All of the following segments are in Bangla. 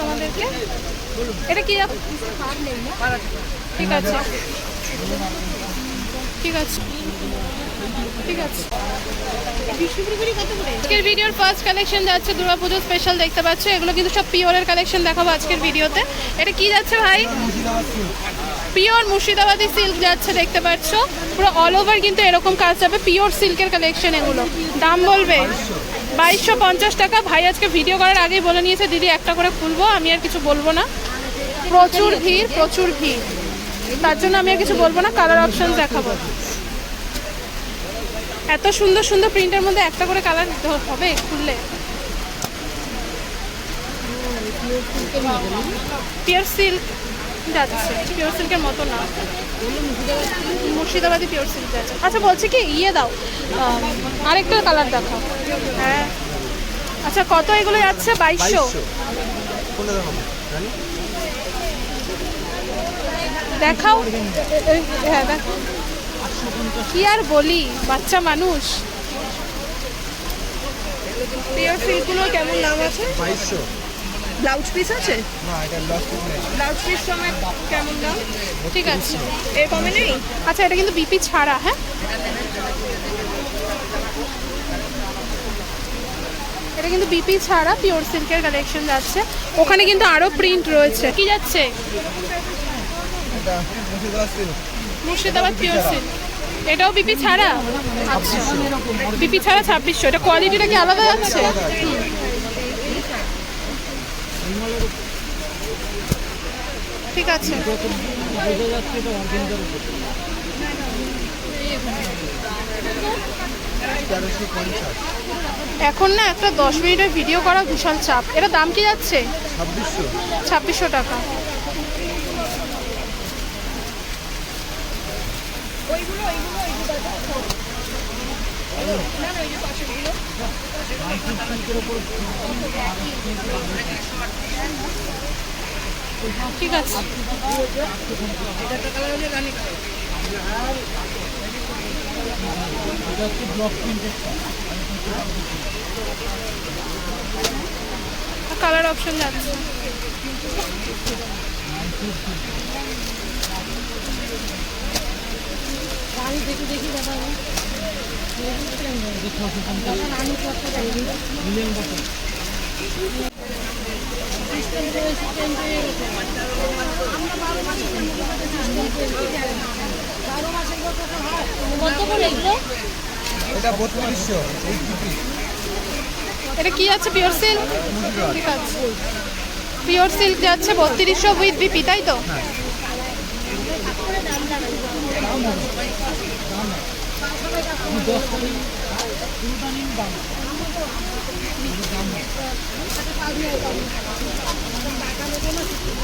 তোমাদেরকে। এটা কি ঠিক আছে। ঠিক আছে। ঠিক আছে। আজকের ভিডিওর যাচ্ছে স্পেশাল দেখতে পাচ্ছ। এগুলো কিন্তু সব পিওরের কালেকশন দেখাবো আজকের ভিডিওতে। এটা কি যাচ্ছে ভাই? পিওর মুর্শিদাবাদি সিল্ক যাচ্ছে, দেখতে পাচ্ছ। পুরো অল ওভার কিন্তু এরকম কাজ যাবে, পিওর সিল্কের কালেকশন এগুলো। দাম বলবে বাইশশো পঞ্চাশ টাকা। ভাই আজকে ভিডিও করার আগেই বলে নিয়েছে, দিদি, একটা করে খুলবো, আমি আর কিছু বলব না। প্রচুর ভিড় প্রচুর ভিড়। তার জন্য আমি আর কিছু বলব না কালার অপশন দেখাবো। এত সুন্দর সুন্দর প্রিন্টের মধ্যে একটা করে কালার হবে খুললে। পিওর সিল্ক যাচ্ছে পিওর সিল্কের মতো না। মুর্শিদাবাদি পিওর সিল্ক যাচ্ছে আচ্ছা বলছি কি ইয়ে দাও। আরেকটা কালার দেখাও। হ্যাঁ। আচ্ছা কত এগুলো যাচ্ছে? বাইশশো। দেখাও। হ্যাঁ দেখো। কি আর বলি বাচ্চা মানুষ। পিওর সিল্কগুলো কেমন দাম আছে? বাইশশো। ব্লাউজ পিস আছে? না এটা লস নেই। ব্লাউজ পিস কেমন দাম? ঠিক আছে। এর কমে নেই? আচ্ছা এটা কিন্তু বিপি ছাড়া হ্যাঁ? এটা কিন্তু বিপি ছাড়া পিওর সিল্কের কালেকশন যাচ্ছে। ওখানে কিন্তু আরও প্রিন্ট রয়েছে। কি যাচ্ছে? মুর্শিদাবাদ মুর্শিদাবাদ পিওর সিল্ক এটাও বিপি ছাড়া? আচ্ছা। বিপি ছাড়া ছাব্বিশশো। এটা কোয়ালিটিটা কি আলাদা যাচ্ছে? ঠিক আছে। এখন না একটা দশ মিনিটের ভিডিও করা বিশাল চাপ। এটা দাম কি যাচ্ছে? ছাব্বিশশো। ছাব্বিশশো টাকা। ঠিক আছে। কালার অপশন যাচ্ছে বত্রিশশো এই কিপি এটা কি যাচ্ছে পিওর সিল্ক আছে পিওর সিল্ক যাচ্ছে বত্রিশশো উইথ বিপি তাই তো?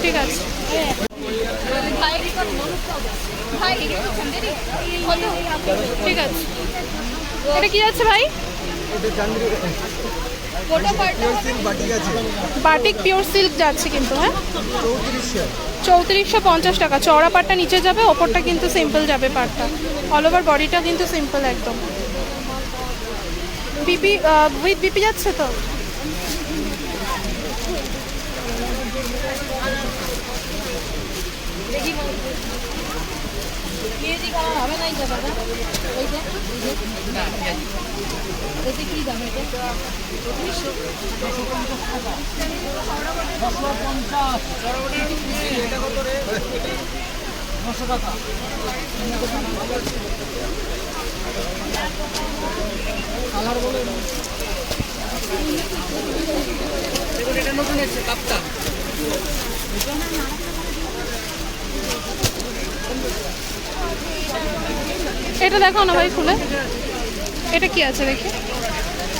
ঠিক আছে। ঠিক আছে এটা কি যাচ্ছে ভাই আছে বাটিক পিওর সিল্ক যাচ্ছে কিন্তু হ্যাঁ চৌত্রিশশো পঞ্চাশ টাকা। চওড়া পাটটা নিচে যাবে, ওপরটা কিন্তু সিম্পল যাবে পাটটা অল ওভার বডিটা কিন্তু সিম্পল একদম। বিপি উইথ বিপি যাচ্ছে তো? এতে কি এটা এটা? এটা নতুন এসছে কাপটা এটা দেখো না ভাই ফুলে এটা কি আছে দেখি?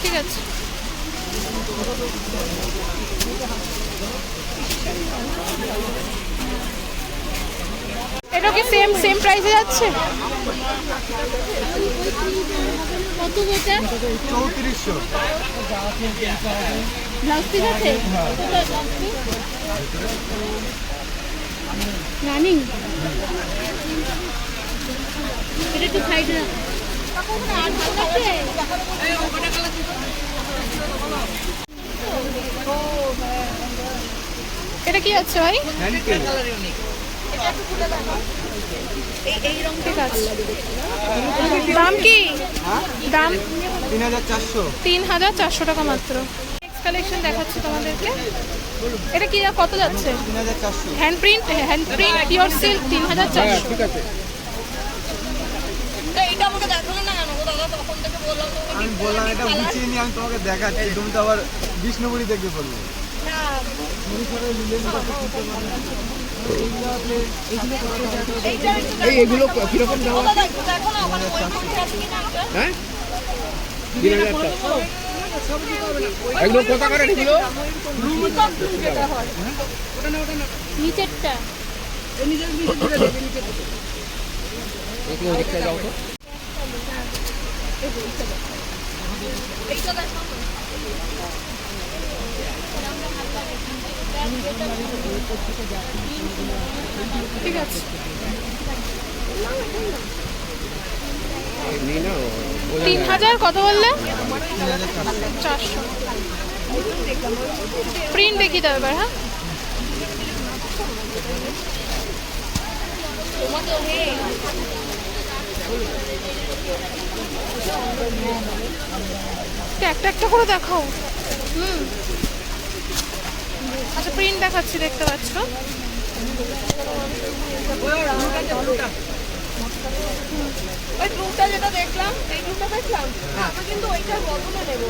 ঠিক আছে। এটা কি সেম সেম প্রাইসে যাচ্ছে? কত এটা চৌত্রিশশো। ব্লাউজ পিস আছে রানিং এটা সাইডে এটা কি আছে ভাই? ঠিক আছে দাম কি? দাম তিন হাজার চারশো টাকা মাত্র। কালেকশন দেখাচ্ছি তোমাদেরকে। এটা কি কত যাচ্ছে? Hand print hand print pure silk তিন হাজার চারশো ঠিক আমাকে দেখানো না কেন? দাদা তখন থেকে বললাম আমি বললাম এটা গুছিয়ে নিয়ে আমি তোমাকে দেখাচ্ছি তুমি তো আবার বিষ্ণুপুরি দেখে। বলব কীরকম দাম দেখো হ্যাঁ? তিন হাজার টাকা। একদম কথা করে এগুলো যেটা হয়। যাও তো। ঠিক আছে। তিন হাজার কত বললে? চারশো। প্রিন্ট দেখি দেবে এবার হ্যাঁ। একটা একটা করে দেখাও। হুম। আচ্ছা প্রিন্ট দেখাচ্ছি দেখতে পাচ্ছ? ওই গ্রুপটা যেটা দেখলাম এই দেখলাম? আমরা কিন্তু ওইটার বদলে নেব।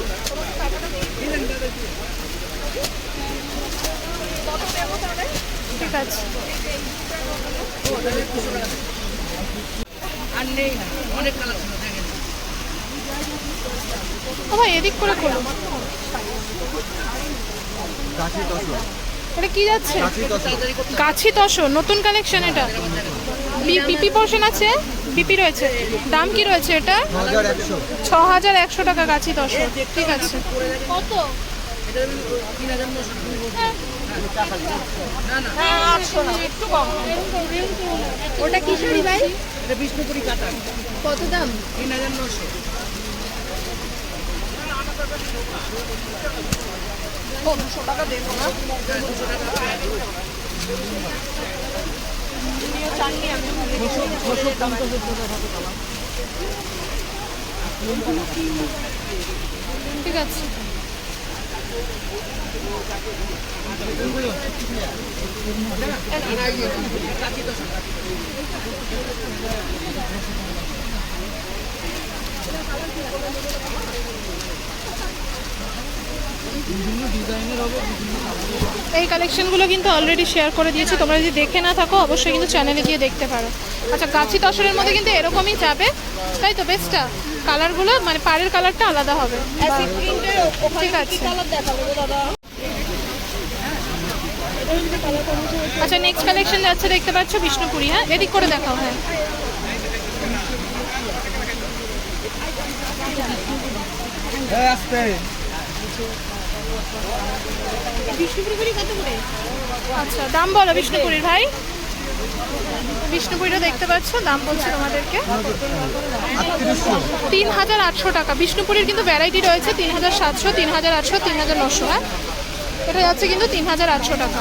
ঠিক আছে। আর নেই অনেক কালার দেখেন ও ভাই এদিক করে খোলো। এটা কি যাচ্ছে? গাছি তসো নতুন কালেকশন এটা। পিপি পোর্শন আছে? পিপি রয়েছে। দাম কি রয়েছে এটা? ছ হাজার একশো। টাকা গাছি তসো ঠিক আছে। কত? হ্যাঁ। একটু কম। ওটা কি শাড়ি ভাই? এটা বিষ্ণুপুরি কাটা কত দাম? তিন হাজার নশো। দুশো টাকা দেবো না? তুমিও চাননি আমি ঠিক আছে। এই কালেকশনগুলো কিন্তু অলরেডি শেয়ার করে দিয়েছি। তোমরা যদি দেখে না থাকো, অবশ্যই কিন্তু চ্যানেলে গিয়ে দেখতে পারো। আচ্ছা গাছি তসরের মধ্যে কিন্তু এরকমই যাবে। তাই তো বেস্টটা কালারগুলো মানে পাড়ের কালারটা আলাদা হবে। ঠিক আছে। আচ্ছা নেক্সট কালেকশন যাচ্ছে দেখতে পাচ্ছ বিষ্ণুপুরি হ্যাঁ? এদিক করে দেখাও হ্যাঁ। এই আসতে। বিষ্ণুপুরি কত করে? আচ্ছা দাম বলো বিষ্ণুপুরির ভাই। বিষ্ণুপুরিটা দেখতে পাচ্ছ, দাম বলছি তোমাদেরকে। তিন হাজার আটশো টাকা। বিষ্ণুপুরির কিন্তু ভ্যারাইটি রয়েছে তিন হাজার সাতশো তিন হাজার আটশো তিন হাজার নশো হ্যাঁ? এটা যাচ্ছে কিন্তু তিন হাজার আটশো টাকা।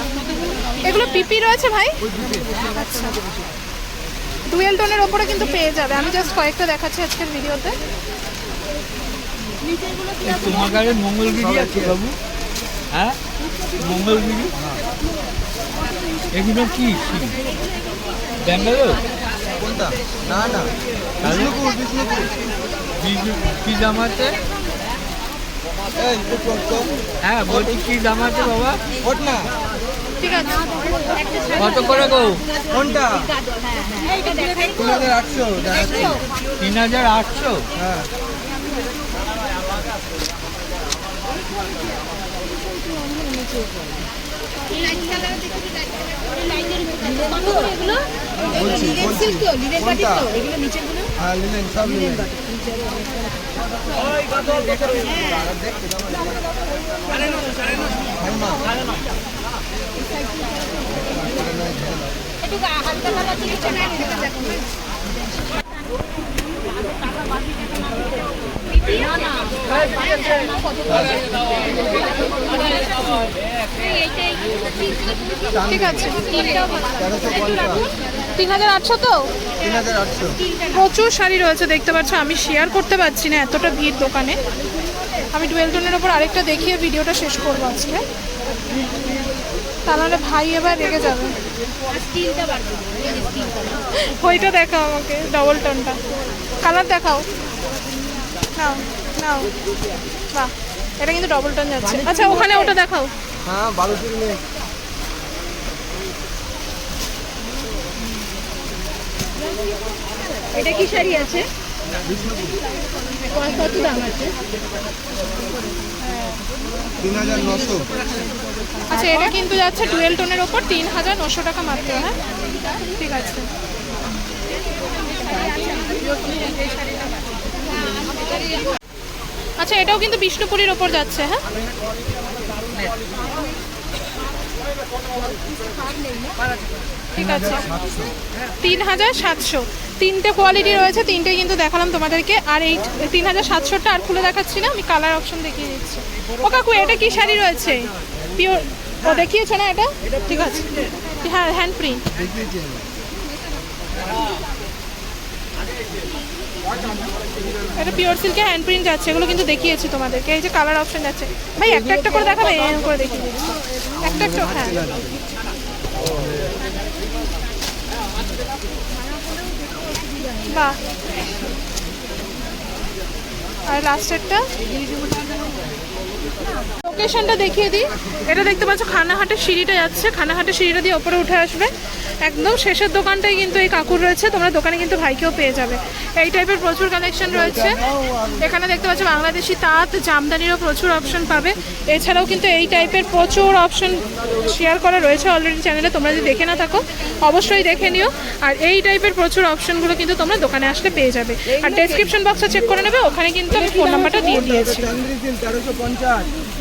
এগুলো পিপি রয়েছে ভাই? আচ্ছা। ডুয়েল টোনের ওপরে কিন্তু পেয়ে যাবে। আমি জাস্ট কয়েকটা দেখাচ্ছি আজকের ভিডিওতে। তোমার আছে বাবু। হ্যাঁ? মঙ্গলগিরি? এগুলো কি? ব্যাঙ্গালোর? কোনটা? না না। বিষ্ণুপুর বিষ্ণুপুর। কি- কি দাম আছে এই একটু চল তো হ্যাঁ বলছি কি দাম আছে বাবা? ওঠ না ঠিক আছে। কত করে গো? কোনটা? তিন হাজার আটশো। দেখাচ্ছি তিন হাজার আটশো? হ্যাঁ। বলছি কোনটা হ্যাঁ নিলেন সব নিলেন হ্যাঁ মা ঠিক আছে। তিন হাজার আটশো তো? প্রচুর শাড়ি রয়েছে, দেখতে পাচ্ছ। আমি শেয়ার করতে পারছি না, এতটা ভিড় দোকানে। আমি ডুয়েল টোনের ওপর আরেকটা দেখিয়ে ভিডিওটা শেষ করব আজকে। তা নাহলে ভাই এবার রেগে যাবে। ওইটা দেখাও আমাকে ডবল টোনটা কালার দেখাও। নাও। নাও। বাহ এটা কিন্তু ডবল টোন যাচ্ছে। আচ্ছা ওখানে ওটা দেখাও। হ্যাঁ বারোশো নেই এটা কি শাড়ি আছে? কত দাম আছে? আচ্ছা এটা কিন্তু যাচ্ছে ডুয়েল টোনের ওপর তিন হাজার নশো টাকা মাত্র হ্যাঁ? ঠিক আছে। আচ্ছা এটাও কিন্তু বিষ্ণুপুরীর ওপর যাচ্ছে হ্যাঁ? ঠিক আছে। তিন হাজার সাতশো। তিনটে কোয়ালিটি রয়েছে, তিনটে কিন্তু দেখালাম তোমাদেরকে। আর এই তিন হাজার সাতশোটা আর খুলে দেখাচ্ছি না, আমি কালার অপশন দেখিয়ে দিচ্ছি। ও কাকু, এটা কি শাড়ি রয়েছে? পিওর ও দেখিয়েছে না এটা? ঠিক আছে। হ্যাঁ হ্যান্ড প্রিন্ট। এটা পিওর সিল্কে হ্যান্ড প্রিন্ট যাচ্ছে, এগুলো কিন্তু দেখিয়েছি তোমাদেরকে, এই যে কালার অপশন যাচ্ছে। ভাই, একটা একটা করে দেখাবে এরকম করে দেখি একটা একটা হ্যাঁ। বাহ। আর লাস্টেরটা লোকেশনটা দেখিয়ে দিই। এটা দেখতে পাচ্ছ খানাহাটের সিঁড়িটা যাচ্ছে। খানাহাটের সিঁড়িটা দিয়ে ওপরে উঠে আসবে। একদম শেষের দোকানটাই কিন্তু এই কাকুর রয়েছে। তোমরা দোকানে কিন্তু ভাইকেও পেয়ে যাবে। এই টাইপের প্রচুর কালেকশন রয়েছে। এখানে দেখতে পাচ্ছ, বাংলাদেশি তাঁত, জামদানিরও প্রচুর অপশন পাবে। এছাড়াও কিন্তু এই টাইপের প্রচুর অপশন শেয়ার করা রয়েছে অলরেডি চ্যানেলে তোমরা যদি দেখে না থাকো, অবশ্যই দেখে নিও। আর এই টাইপের প্রচুর অপশনগুলো কিন্তু তোমরা দোকানে আসলে পেয়ে যাবে। আর ডেসক্রিপশন বক্সটা চেক করে নেবে। ওখানে কিন্তু আমি ফোন নাম্বারটা দিয়ে দিয়েছি। God.